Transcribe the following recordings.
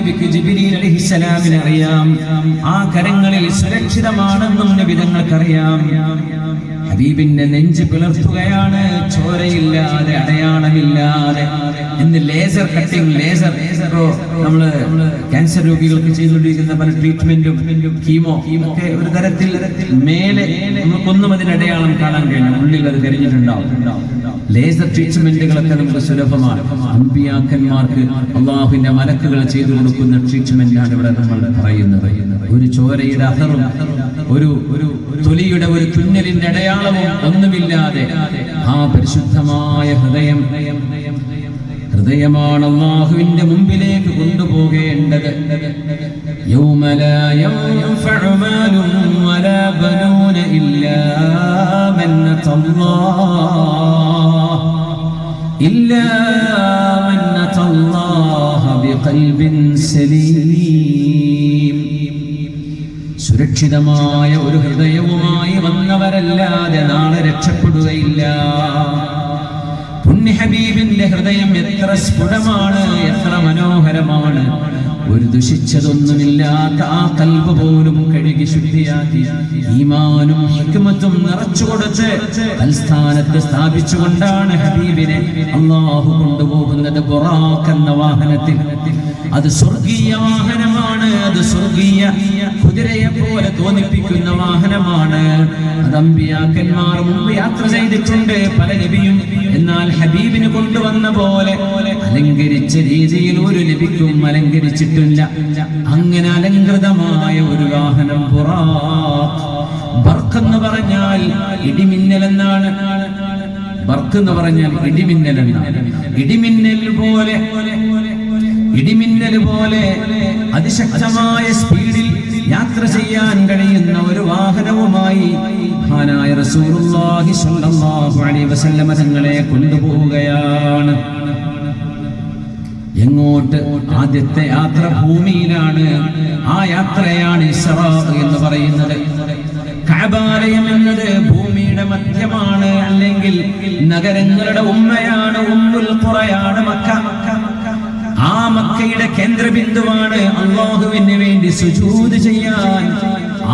നബിക്ക് ജിബ്രീൽ അലഹിസലാമിന് അറിയാം. ആ കരങ്ങളിൽ സുരക്ഷിതമാണെന്നും നബി തങ്ങൾക്കറിയാം. ഹബീബിന്റെ നെഞ്ച് പിളർത്തുകയാണ്. ചോരയില്ലാതെ അടയാളമില്ലാതെ. ഇന്ന് ലേസർ കട്ടിങ് ലേസർ ലേസറോ നമ്മൾ ക്യാൻസർ രോഗികൾക്ക് ചെയ്തുകൊണ്ടിരിക്കുന്ന പല ട്രീറ്റ്മെന്റും കീമോ ഒക്കെ ഒരു തരത്തിൽ മേലെ നമുക്കൊന്നും അതിന് അടയാളം കാണാൻ കഴിയും ഉള്ളിൽ അത് തെരഞ്ഞിട്ടുണ്ടാവും ലേസർ ട്രീറ്റ്മെന്റുകളൊക്കെ നമുക്ക് സുലഭമാണ്. അമ്പിയാക്കന്മാർക്ക് അള്ളാഹുവിന്റെ മലക്കുകൾ ചെയ്തു കൊടുക്കുന്ന ട്രീറ്റ്മെന്റാണ് ഇവിടെ നമ്മൾ പറയുന്നത്. ഒരു ചോരയുടെ അഹറും ഒരു ഒരു തൊലിയുടെ ഒരു തുന്നലിന്റെ ഭേദവും ഒന്നുമില്ലാതെ ആ പരിശുദ്ധമായ ഹൃദയം ഹൃദയമാണ് അള്ളാഹുവിന്റെ മുമ്പിലേക്ക് കൊണ്ടുപോകേണ്ടത്. സുരക്ഷിതമായ ഒരു ഹൃദയവുമായി വന്നവരല്ല രക്ഷപ്പെടുകയില്ല പുണ്യഹബീബിന്റെ ഹൃദയം എത്ര സ്ഫുടമാണ് എത്ര മനോഹരമാണ്. ഒരു ദുഷിച്ചതൊന്നുമില്ലാത്ത ആ കൽബ് പോലും കഴുകി ശുദ്ധിയാക്കി. ഈമാനും ഹിക്മത്തും നിറച്ചു കൊടുത്ത് തൽസ്ഥാനത്ത് സ്ഥാപിച്ചുകൊണ്ടാണ് ഹബീബിനെ അള്ളാഹു കൊണ്ടുപോകുന്നത് ബുറാഖ് എന്ന വാഹനത്തിൽ. അത് സ്വർഗീയ വാഹനമാണ് അത് സ്വർഗീയ കുതിരയെ പോലെ തോന്നിപ്പിക്കുന്ന വാഹനമാണ്. അത് അമ്പിയാക്കന്മാർ മുമ്പ് യാത്ര ചെയ്തിട്ടുണ്ട് പല നബിയും. എന്നാൽ ഹബീബിന് കൊണ്ടുവന്ന പോലെ അലങ്കരിച്ച രീതിയിൽ ഒരു നബിക്കും അലങ്കരിച്ചിട്ടില്ല. അങ്ങനെ അലങ്കൃതമായ ഒരു വാഹനം എന്ന് പറഞ്ഞാൽ ഇടിമിന്നൽ എന്നാണ്. ബർക്ക് എന്ന് പറഞ്ഞാൽ ഇടിമിന്നൽ എന്നാണ്. ഇടിമിന്നൽ പോലെ ഇടിമിന്നൽ പോലെ അതിശക്തമായ സ്പീഡിൽ യാത്ര ചെയ്യാൻ കഴിയുന്ന ഒരു വാഹനവുമായി മഹാനായ റസൂലുള്ളാഹി സ്വല്ലല്ലാഹു അലൈഹി വസല്ലമ തങ്ങളെ കൊണ്ടുപോവുകയാണ്. എങ്ങോട്ട് ആദ്യത്തെ യാത്ര ഭൂമിയിലാണ് ആ യാത്രയാണ് ഇസ്രാ എന്ന് പറയുന്നത്. കഅബാലയം എന്നത് ഭൂമിയുടെ മധ്യമാണ് അല്ലെങ്കിൽ നഗരങ്ങളുടെ ഉമ്മയാണ് ഉമ്മുൽ ഖുറയാണ് മക്ക മക്കയുടെ കേന്ദ്രബിന്ദുവാണ് അള്ളാഹുവിന് വേണ്ടി സുജൂത് ചെയ്യാൻ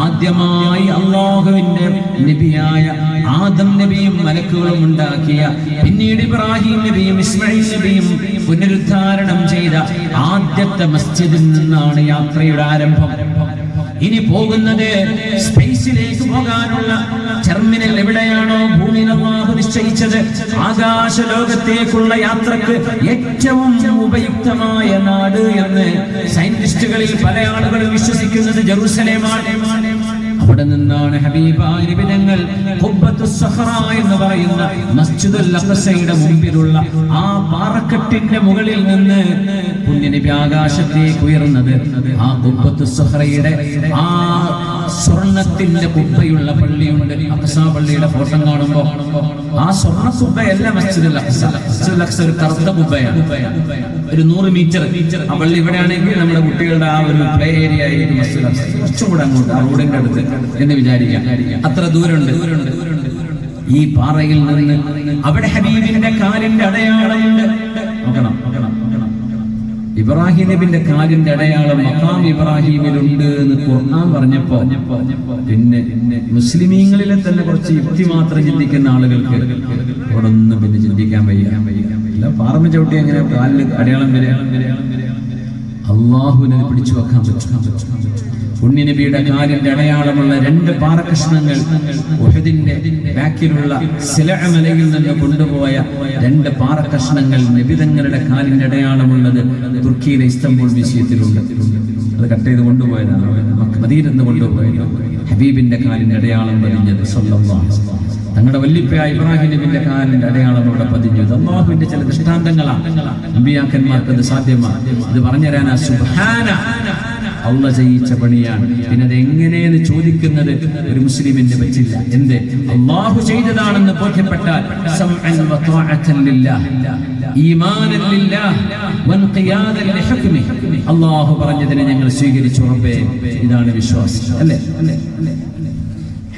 ആദ്യമായി അള്ളാഹുവിന്റെ നബിയായ ആദം നബിയും മലക്കുകളും ഉണ്ടാക്കിയ പിന്നീട് ഇബ്രാഹിം നബിയും ഇസ്മായിൽ നബിയും പുനരുദ്ധാരണം ചെയ്ത ആദ്യത്തെ മസ്ജിദിൽ നിന്നാണ് യാത്രയുടെ ആരംഭം. ഇനി പോകുന്നത് സ്പേസിലേക്ക് പോകാനുള്ള ടെർമിനൽ എവിടെയാണോ ഭൂമി അള്ളാഹു നിശ്ചയിച്ചത്. ആകാശ ലോകത്തേക്കുള്ള യാത്രയ്ക്ക് ഏറ്റവും ഉപയുക്തമായ നാട് എന്ന് സയന്റിസ്റ്റുകളിൽ പല ആളുകളും വിശ്വസിക്കുന്നത് ജെറൂസലേമാണ്. അവിടെ നിന്നാണ് ഹബീബായ എന്ന് പറയുന്ന മസ്ജിദുൽ അഖസയുടെ മുമ്പിലുള്ള ആ പാറക്കെട്ടിന്റെ മുകളിൽ നിന്ന് പുണ്യനബി ആകാശത്തേക്ക് ഉയർന്നത് ആ കുബ്ബത്തു സഹറയുടെ ആ സ്വർണത്തിന്റെ കുബ്ബയുള്ള പള്ളിയുണ്ട്. അക്സാ പള്ളിയുടെ ഫോട്ടോ കാണുമ്പോ ആ സ്വർണ കുപ്പയല്ല അഖ്സ ഒരു കറുത്ത ഒരു നൂറ് മീറ്റർ. ആ പള്ളി ഇവിടെയാണെങ്കിൽ നമ്മുടെ കുട്ടികളുടെ ആ ഒരു പ്ലേ ഏരിയ ആയിരിക്കും കൂടെ അങ്ങോട്ട് ആ റോഡിന്റെ അടുത്ത് എന്ന് വിചാരിക്കാം. അത്ര ദൂരമുണ്ട്. ഈ പാറയിൽ നിന്ന് അവിടെ ഹബീബിന്റെ കാലിന്റെ അടയാളമുണ്ട് നോക്കണം നോക്കണം. ഇബ്രാഹിം നബിന്റെ കാലിന്റെ അടയാളം മക്കാം ഇബ്രാഹിമിലുണ്ട് എന്ന് ഖുർആൻ പറഞ്ഞപ്പോ പിന്നെ മുസ്ലിമീങ്ങളിലെ തന്നെ കുറച്ച് യുക്തി മാത്രം ചിന്തിക്കുന്ന ആളുകൾക്ക് അവിടെ പിന്നെ ചിന്തിക്കാൻ വയ്യ. അല്ല പാറമ ചവിട്ടി അങ്ങനെ കാലിൽ അടയാളം വരെ അള്ളാഹുവിനെ പിടിച്ചു വെക്കാൻ പറ്റും. പുണ്യനബിയുടെ കാലിന്റെ അടയാളമുള്ള രണ്ട് പാറകഷ്ണങ്ങൾ ഉഹദിന്റെ ബാക്കിലുള്ള സിലമലയിൽ നിന്ന് കൊണ്ടുപോയ രണ്ട് പാറകഷ്ണങ്ങൾ നബിതങ്ങളുടെ കാലിന്റെ അടയാളമുള്ളത് തുർക്കിയിലെ ഇസ്തംബുൾ വിഷയത്തിലുണ്ട് അത് കട്ട് ചെയ്ത് കൊണ്ടുപോയതാണ്. മദീനെന്ന് കൊണ്ടുപോയത്. ഹബീബിന്റെ കാലിന്റെ അടയാളം പതിഞ്ഞത് സ്വന്തമാണ് തങ്ങളുടെ വല്യപ്പയായ ഇബ്രാഹിം നബിന്റെ കാലിന്റെ അടയാളം അവിടെ പതിഞ്ഞു അള്ളാഹുവിന്റെ ചില ദൃഷ്ടാന്തങ്ങളാണ്. അമ്പിയാക്കന്മാർക്ക് അത് സാധ്യമാണ്. ഇത് പറഞ്ഞുതരാനാ സുബ്ഹാന. അള്ള ചെയ്യിച്ച പണിയാണ്. പിന്നെ അത് എങ്ങനെയെന്ന് ചോദിക്കുന്നത് ഒരു മുസ്ലിമിന് പറ്റില്ല. എന്ത്? അള്ളാഹു ചെയ്തതാണെന്ന് ബോധ്യപ്പെട്ടാൽ അള്ളാഹു പറഞ്ഞതിനെ ഞങ്ങൾ സ്വീകരിച്ചു ഉറപ്പേ ഇതാണ് വിശ്വാസം. അല്ലേ?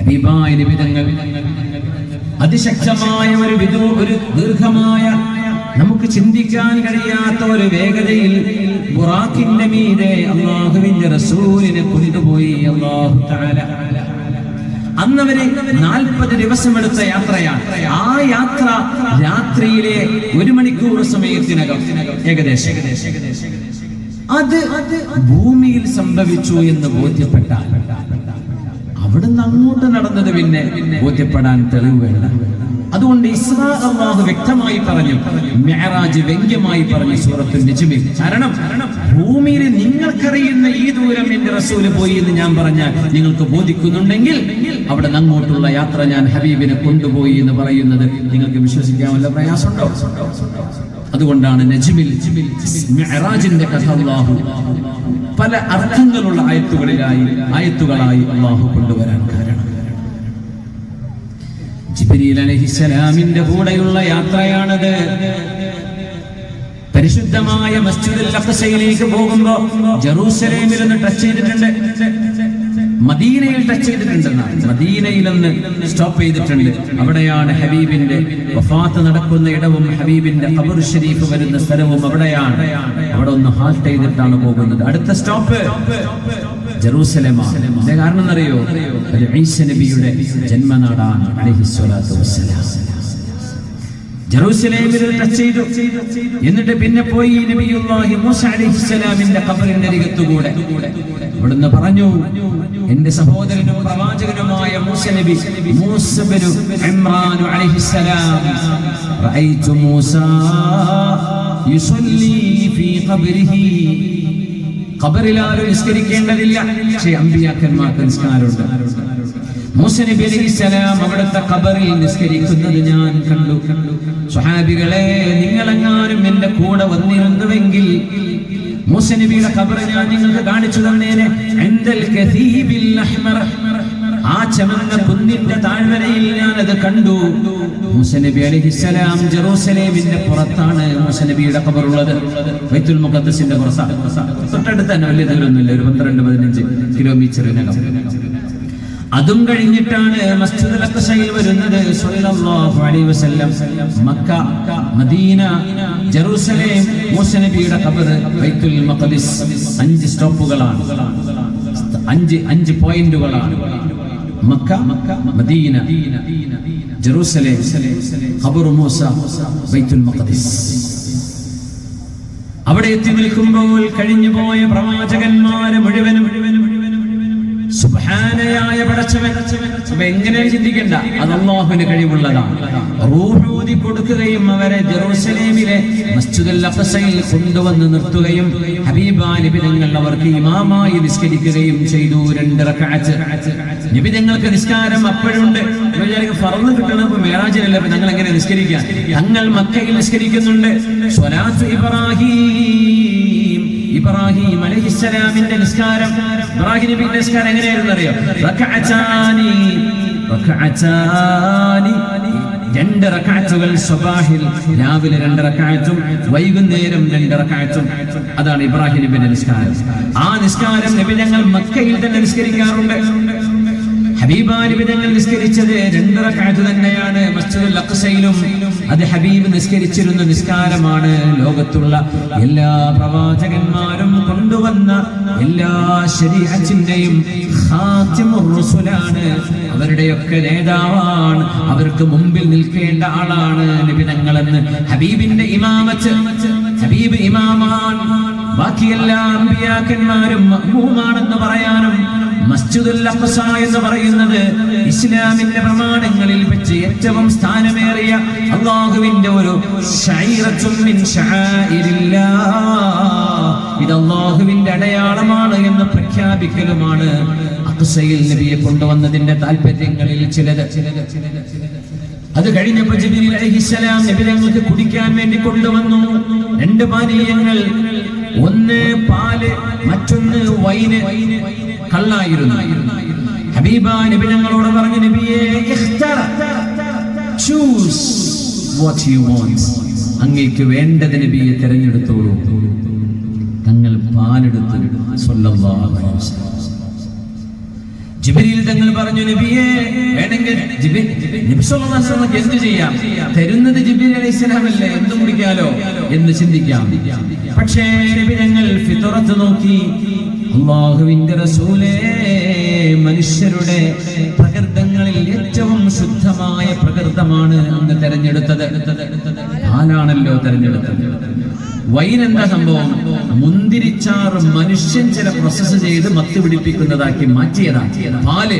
ഹബീബായ അതിശക്തമായ ഒരു വിധു ഒരു ദീർഘമായ നമുക്ക് ചിന്തിക്കാൻ കഴിയാത്ത ഒരു വേഗതയിൽ ബുറാഖിന്റെ മീതെ അള്ളാഹുവിന്റെ റസൂലിനെ കൊണ്ടുപോയി അള്ളാഹു തആല. അന്നവര് നാൽപ്പത് ദിവസം എടുത്ത യാത്രയാണ്. ആ യാത്ര രാത്രിയിലെ ഒരു മണിക്കൂർ സമയത്തിനകം ഏകദേശം. അത് ഭൂമിയിൽ സംഭവിച്ചു എന്ന് ബോധ്യപ്പെട്ടാൽ അവിടുന്ന് അങ്ങോട്ട് നടന്നത് പിന്നെ ബോധ്യപ്പെടാൻ തെളിവ് വേണ്ട അതുകൊണ്ട് ഇസ്രാ അള്ളാഹു വ്യക്തമായി പറഞ്ഞു മെഹറാജ് വ്യംഗ്യമായി പറഞ്ഞു സൂറത്ത് നിജമി. കാരണം ഭൂമിയിൽ നിങ്ങൾക്കറിയുന്ന ഈ ദൂരം എന്റെ റസൂൽ പോയി എന്ന് ഞാൻ പറഞ്ഞാൽ നിങ്ങൾക്ക് ബോധിക്കുന്നുണ്ടെങ്കിൽ അവിടെ അങ്ങോട്ടുള്ള യാത്ര ഞാൻ ഹബീബിനെ കൊണ്ടുപോയി എന്ന് പറയുന്നത് നിങ്ങൾക്ക് വിശ്വസിക്കാൻ വല്ല പ്രയാസമുണ്ടോ? അതുകൊണ്ടാണ് നജ്മിൽ മെഹറാജിന്റെ കഥ അള്ളാഹു പല അർത്ഥങ്ങളുള്ള ആയത്തുകളിലായി ആയത്തുകളായി അള്ളാഹു കൊണ്ടുവരാൻ കാരണം. ജിബ്രീൽ അലഹിസലാമിന്റെ കൂടെയുള്ള യാത്രയാണത്. പരിശുദ്ധമായ മസ്ജിദുൽ അഖസയിലേക്ക് പോകുമ്പോ ജറൂസലേമിൽ ഒന്ന് ടച്ച് ചെയ്തിട്ടുണ്ട്. മദീനയിൽ ടച്ച് ചെയ്തിട്ടുണ്ടെന്നാണ്. മദീനയിൽ ഒന്ന് സ്റ്റോപ്പ് ചെയ്തിട്ടുണ്ട്. അവിടെയാണ് ഹബീബിന്റെ വഫാത്ത് നടക്കുന്ന ഇടവും ഹബീബിന്റെ ഖബർ ഷരീഫ് വരുന്ന സ്ഥലവും അവിടെയാണ്. അവിടെ ഒന്ന് ഹാൾട്ട് ചെയ്തിട്ടാണ് പോകുന്നത്. അടുത്ത സ്റ്റോപ്പ് ജെറൂസലേമാണ്. കാരണം എന്നറിയോ നബിയുടെ ജന്മനാടാണ് വസ്സലാം. എന്നിട്ട് പിന്നെ പോയി നബിയുല്ലാഹി മൂസ പറഞ്ഞു എന്റെ സഹോദരനും പ്രവാചകനുമായ മൂസ നബി മൂസ ബിനു അലൈഹിസ്സലാം. മൂസ ഫീ ഖബരിഹി ഖബറിൽ ആരും നിസ്കരിക്കേണ്ടതില്ല. പക്ഷേ അമ്പിയാക്കന്മാർക്ക് നിസ്കാരമുണ്ട്. മൂസ നബി അലൈഹിസ്സലാം അവിടുത്തെ ഖബറിൽ നിസ്കരിക്കുന്നത് ഞാൻ കണ്ടു. സ്വഹാബികളെ നിങ്ങളെങ്ങാനും എന്റെ കൂടെ വന്നിരുന്നുവെങ്കിൽ മൂസ നബിയുടെ ഖബർ ഞാൻ നിങ്ങൾക്ക് കാണിച്ചു തന്നേനെ. എന്തൽ കസീബിൽ അഹ്മർ. ആ ചമന്ന കുന്നിന്റെ താഴ്വരയിൽ ഞാൻ അത് കണ്ടു. മൂസ നബി അലൈഹിസ്സലാം ജെറൂസലേമിന്റെ പുറത്താണ് മൂസ നബിയുടെ ഖബറുള്ളത്. ബൈത്തുൽ മുഖദ്ദസിന്റെ പുറത്താണ് തൊട്ടടുത്ത് തന്നെ വലിയ ദൂരമൊന്നുമില്ല ഒരു പന്ത്രണ്ട് പതിനഞ്ച് കിലോമീറ്ററിനകം. അതും കഴിഞ്ഞിട്ടാണ് മസ്ജിദുൽ അഖ്സയിൽ വരുന്നത്. സല്ലല്ലാഹു അലൈഹി വസല്ലം. മക്ക മദീന ജെറൂസലേം മൂസ നബിയുടെ ഖബർ ബൈത്തുൽ മഖ്ദിസ് അഞ്ച് സ്റ്റോപ്പുകളാണ്. അഞ്ച് അഞ്ച് പോയിന്റുകളാണ്. മക്ക മദീന ജെറൂസലേം ഖബറു മൂസ ബൈത്തുൽ മഖദിസ്. അവിടെ എത്തി നിൽക്കുമ്പോൾ കഴിഞ്ഞു പോയ പ്രവാചകന്മാരെ മുഴുവനും സുബ്ഹാനയായ പടച്ചവൻ എങ്ങനെ ചിന്തിക്കണ്ട? അത് അള്ളാഹുവിന് കഴിവുള്ളതാണ്. റൂഹൂതി കൊടുക്കുകയും അവരെ ജെറൂസലേമിലെ മസ്ജിദുൽ അഫസയിൽ കൊണ്ടുവന്ന് നിർത്തുകയും ഹബീബാ നിബിതങ്ങൾ അവർക്ക് ഇമാമായി നിസ്കരിക്കുകയും ചെയ്തു രണ്ട് റക്അത്ത് നിബിതങ്ങൾക്ക് നിസ്കാരം അപ്പോഴുണ്ട്. ഫറന്ന് കിട്ടണപ്പോ മേറാജിലല്ല ഞങ്ങൾ എങ്ങനെ നിസ്കരിക്കാം? തങ്ങൾ മക്കയിൽ നിസ്കരിക്കുന്നുണ്ട്. സ്വലാത്തു ഇബ്രാഹിം. ഇബ്രാഹിം അലഹിസ്സലാമിന്റെ നിസ്കാരം. ഇബ്രാഹിം നബിയുടെ നിസ്കാരം എങ്ങനെയായിരുന്നു അറിയോ? റക്അതാനി റക്അതാനി രണ്ട് റക്അത്തുകൾ സ്വബാഹിൽ രാവിലെ രണ്ട് റക്അത്തും വൈകുന്നേരം രണ്ട് റക്അത്തും അതാണ് ഇബ്രാഹിം നബിയുടെ നിസ്കാരം. ആ നിസ്കാരം നബി ഞങ്ങൾ മക്കയിൽ തന്നെ നിസ്കരിക്കാറുണ്ട്. ഹബീബാനബി ഞങ്ങൾ നിസ്കരിച്ചത് രണ്ട് റക്അത്ത് തന്നെയാണ്. മസ്ജിദുൽ അഖ്സയിലും അത് ഹബീബ് നിസ്കരിച്ചിരുന്ന നിസ്കാരമാണ് ലോകത്തുള്ള എല്ലാ പ്രവാചകന്മാരും കൊണ്ടുവന്ന എല്ലാ റസൂലാണ്. അവരുടെയൊക്കെ നേതാവാണ്. അവർക്ക് മുമ്പിൽ നിൽക്കേണ്ട ആളാണ് നിബിതങ്ങളെന്ന് ഹബീബിന്റെ ഇമാമത്ത്. ഹബീബ് ഇമാമാണ്. ബാക്കിയെല്ലാ അമ്പിയാക്കന്മാരും മഹ്മൂമാണെന്ന് പറയാനും മസ്ജിദുൽ അഖ്സ എന്ന് പറയുന്നത് ഇസ്ലാമിന്റെ പ്രമാണങ്ങളിൽ വെച്ച് ഏറ്റവും സ്ഥാനമേറിയ അള്ളാഹുവിന്റെ ഒരു. ഇത് അള്ളാഹുവിന്റെ അടയാളമാണ് എന്ന് പ്രഖ്യാപിക്കലുമാണ് അഖ്സയിൽ നബിയെ കൊണ്ടുവന്നതിന്റെ താല്പര്യങ്ങളിൽ ചിലത്. ചിലത് ചിലത് അത് കഴിഞ്ഞപ്പോ ജിബ്രീൽ അലഹിസലാം നബി കുടിക്കാൻ വേണ്ടി കൊണ്ടുവന്നു. രണ്ട് പാനീയങ്ങൾ. ഒന്ന് പാൽ മറ്റൊന്ന് വൈന്. കള്ളായിരുന്നു. ഹബീബ നബി ഞങ്ങളോട് പറഞ്ഞു നബിയെ ചൂസ് വാട്ട് യു വാണ്ട് അങ്ങേക്ക് വേണ്ടത് നബിയെ തിരഞ്ഞെടുത്തോളൂ. തങ്ങൾ പാലെടുത്ത് ജിബിരിയിൽ അലൈഹി തങ്ങൾ പറഞ്ഞു നബിയെ വേണമെങ്കിൽ അലൈഹി എന്ത് ചെയ്യാം? തരുന്നത് ജിബ്രീൽ അലൈഹിസ്സലാമല്ലേ എന്ത് കുടിക്കാലോ എന്ന് ചിന്തിക്കാം. പക്ഷേ നബി ഞങ്ങൾ ഫിത്തറത്ത് നോക്കി അള്ളാഹുവിന്റെ റസൂലേ മനുഷ്യരുടെ പ്രകൃതങ്ങളിൽ ഏറ്റവും ശുദ്ധമായ പ്രകൃതമാണ് അന്ന് തെരഞ്ഞെടുത്തത്. പാലാണല്ലോ തെരഞ്ഞെടുത്തത്? വൈൻ സംഭവം മുന്തിരിച്ചാറ് മനുഷ്യൻ ചില പ്രോസസ് ചെയ്ത് മത്ത് പിടിപ്പിക്കുന്നതാക്കി മാറ്റിയതാണ് പാൽ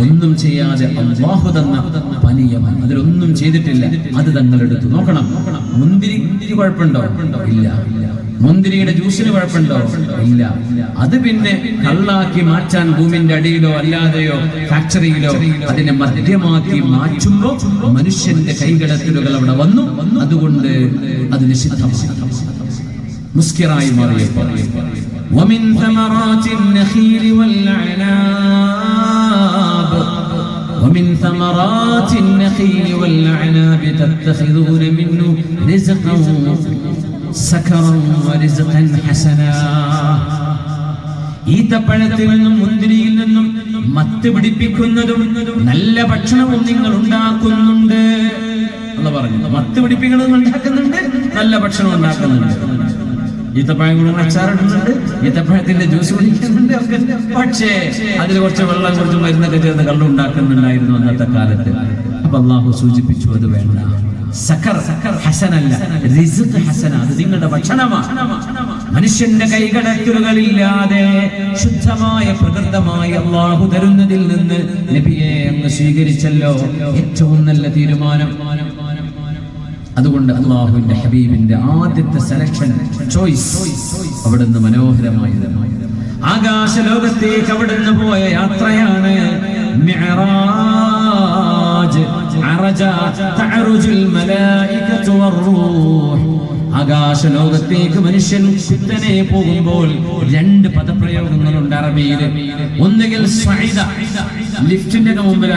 ഒന്നും ചെയ്യാതെ അള്ളാഹു തന്ന പനീയമാണ് അതിലൊന്നും ചെയ്തിട്ടില്ല. അത് തങ്ങൾ എടുത്തു. നോക്കണം. മുന്തിരി കുഴപ്പമുണ്ടോ? ഇല്ല. മുന്തിരിയുടെ ജ്യൂസിന് കുഴപ്പമുണ്ടോ ഇല്ല അത് പിന്നെ കള്ളാക്കി മാറ്റാൻ ഭൂമിന്റെ അടിയിലോ അല്ലാതെയോ ഫാക്ടറിയിലോ അതിനെ മദ്യമാക്കി മാറ്റുമ്പോ മനുഷ്യന്റെ കൈകടത്തലുകൾ അവിടെ വന്നു അതുകൊണ്ട് അത് നിഷിദ്ധമാണ് മുസ്കിറായി മാറിയപ്പോൾ ومن ثمرات النخيل والعناب ومن ثمرات النخيل والعناب تتخذون منه رزقا سكرا ورزقا حسنا ഈത്തപ്പഴത്തിൽ നിന്നും മുന്തിരിയിൽ നിന്നും മത്ത് പിടിപ്പിക്കുന്നതും നല്ല ഭക്ഷണവും നിങ്ങൾ ഉണ്ടാക്കുന്നുണ്ട്. എന്ന് പറഞ്ഞു മത്ത് പിടിപ്പിക്കുന്നതും ഉണ്ടാക്കുന്നുണ്ട് നല്ല ഭക്ഷണം ഉണ്ടാക്കുന്നുണ്ട്. ഈത്തപ്പഴം കൊണ്ട് അച്ചാറിടുന്നുണ്ട് ഈത്തപ്പഴത്തിന്റെ ജ്യൂസ് കുടിക്കുന്നുണ്ട് ഒക്കെ പക്ഷേ അതിൽ കുറച്ച് വെള്ളം കുറച്ച് മരുന്നൊക്കെ ചേർന്ന് കള്ളുണ്ടാക്കുന്നുണ്ടായിരുന്നു അന്നത്തെ കാലത്ത്. അപ്പൊ അള്ളാഹു സൂചിപ്പിച്ചു അത് വേണ്ട. Sucker sucker ഹസനല്ല. റിസ്ക് ഹസന. അത് നിങ്ങളുടെ ഭക്ഷണമാണ് മനുഷ്യന്റെ കൈകടക്കലുകളില്ലാതെ ശുദ്ധമായ പ്രകൃതമായ അള്ളാഹു തരുന്നതിൽ നിന്ന് നബിയെ അങ്ങ് സ്വീകരിച്ചല്ലോ. ഏറ്റവും നല്ല തീരുമാനം. അതുകൊണ്ട് അള്ളാഹുവിന്റെ ഹബീബിന്റെ ആദ്യത്തെ സെലക്ഷൻ ചോയ്സ് അവിടുന്ന് മനോഹരമായത്. ആകാശ ലോകത്തേക്ക് അവിടുന്ന് പോയ യാത്രയാണ് ആകാശ ലോകത്തേക്ക് മനുഷ്യൻ കുത്തനെ പോകുമ്പോൾ രണ്ട് പദപ്രയോഗങ്ങളുണ്ട് അറബിയിൽ. ഒന്നുകിൽ ലിഫ്റ്റിന്റെ മുമ്പിൽ